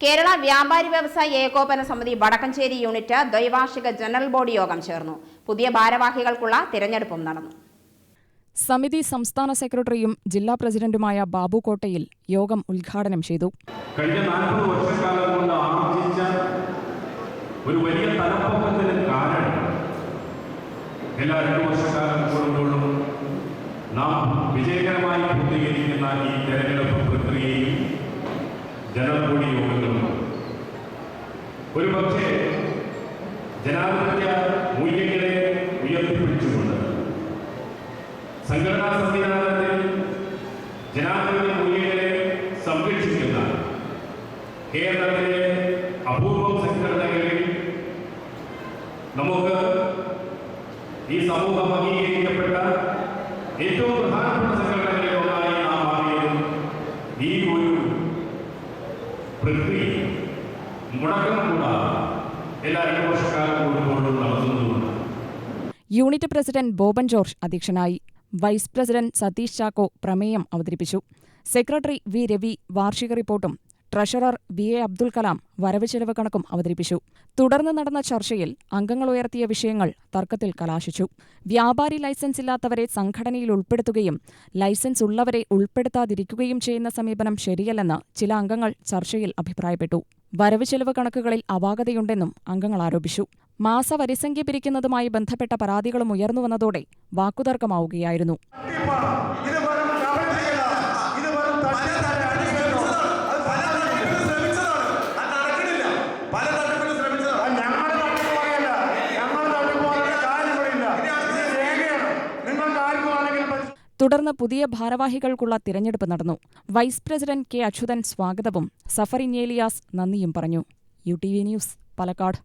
കേരള വ്യാപാരി വ്യവസായ ഏകോപന സമിതി വടക്കഞ്ചേരി യൂണിറ്റ് ദ്വൈവാർഷിക ജനറൽ ബോഡി യോഗം ചേർന്നു. പുതിയ ഭാരവാഹികൾക്കുള്ള തിരഞ്ഞെടുപ്പും നടന്നു. സമിതി സംസ്ഥാന സെക്രട്ടറിയും ജില്ലാ പ്രസിഡന്റുമായ ബാബു കോട്ടയിൽ യോഗം ഉദ്ഘാടനം ചെയ്തു. കഴിഞ്ഞ നാൽപ്പത് വർഷക്കാലം കൊണ്ട് ആർജിച്ച ഒരു വലിയ തലപ്പൊക്കത്തിന് കാരണം എല്ലാ രണ്ടു വർഷക്കാലം കൂടുമ്പോഴും ജനകൂടി യോഗങ്ങളും ഒരു പക്ഷേ ജനാധിപത്യ മൂല്യങ്ങളെ ഉയർത്തിപ്പിടിച്ചുകൊണ്ട് സംഘടനാ സംവിധാനത്തിൽ ജനാധിപത്യ മൂല്യങ്ങളെ സംരക്ഷിക്കുന്ന കേരളത്തിലെ അപൂർവം സംഘടനകളിൽ നമുക്ക് ഈ സമൂഹം അംഗീകരിക്കപ്പെട്ട ഏറ്റവും പ്രധാനപ്പെട്ട സംഘടനകളിൽ ഒന്നായി നാം മാറിയതും ഈ ഒരു പ്രക്രിയ മുടക്കം കൂടാതെ എല്ലാ രണ്ടു വർഷക്കാലം കൂടുമ്പോഴും നടത്തുന്നതുകൊണ്ട്. യൂണിറ്റ് പ്രസിഡന്റ് ബോബൻ ജോർജ് അധ്യക്ഷനായി വൈസ് പ്രസിഡന്റ് സതീഷ് ചാക്കോ പ്രമേയം അവതരിപ്പിച്ചു. സെക്രട്ടറി വി രവി വാർഷിക റിപ്പോർട്ടും treasurer B A Abdul Kalam വരവ് ചെലവ് കണക്കും അവതരിപ്പിച്ചു. തുടർന്ന് നടന്ന ചർച്ചയിൽ അംഗങ്ങൾ ഉയർത്തിയ വിഷയങ്ങൾ തർക്കത്തിൽ കലാശിച്ചു. വ്യാപാരി ലൈസൻസ് ഇല്ലാത്തവരെ സംഘടനയിൽ ഉൾപ്പെടുത്തുകയും ലൈസൻസ് ഉള്ളവരെ ഉൾപ്പെടുത്താതിരിക്കുകയും ചെയ്യുന്ന സമീപനം ശരിയല്ലെന്ന് ചില അംഗങ്ങൾ ചർച്ചയിൽ അഭിപ്രായപ്പെട്ടു. വരവ് ചെലവ് കണക്കുകളിൽ അപാകതയുണ്ടെന്നും അംഗങ്ങൾ ആരോപിച്ചു. മാസവരിസംഖ്യ പിരിക്കുന്നതുമായി ബന്ധപ്പെട്ട പരാതികളും ഉയർന്നുവന്നതോടെ വാക്കുതർക്കമാവുകയായിരുന്നു. തുടർന്ന് പുതിയ ഭാരവാഹികൾക്കുള്ള തിരഞ്ഞെടുപ്പ് നടന്നു. വൈസ് പ്രസിഡന്റ് കെ അച്യുതൻ സ്വാഗതവും സഫർ ഇഞ്ഞേലിയാസ് നന്ദിയും പറഞ്ഞു. U T V news Palakkad.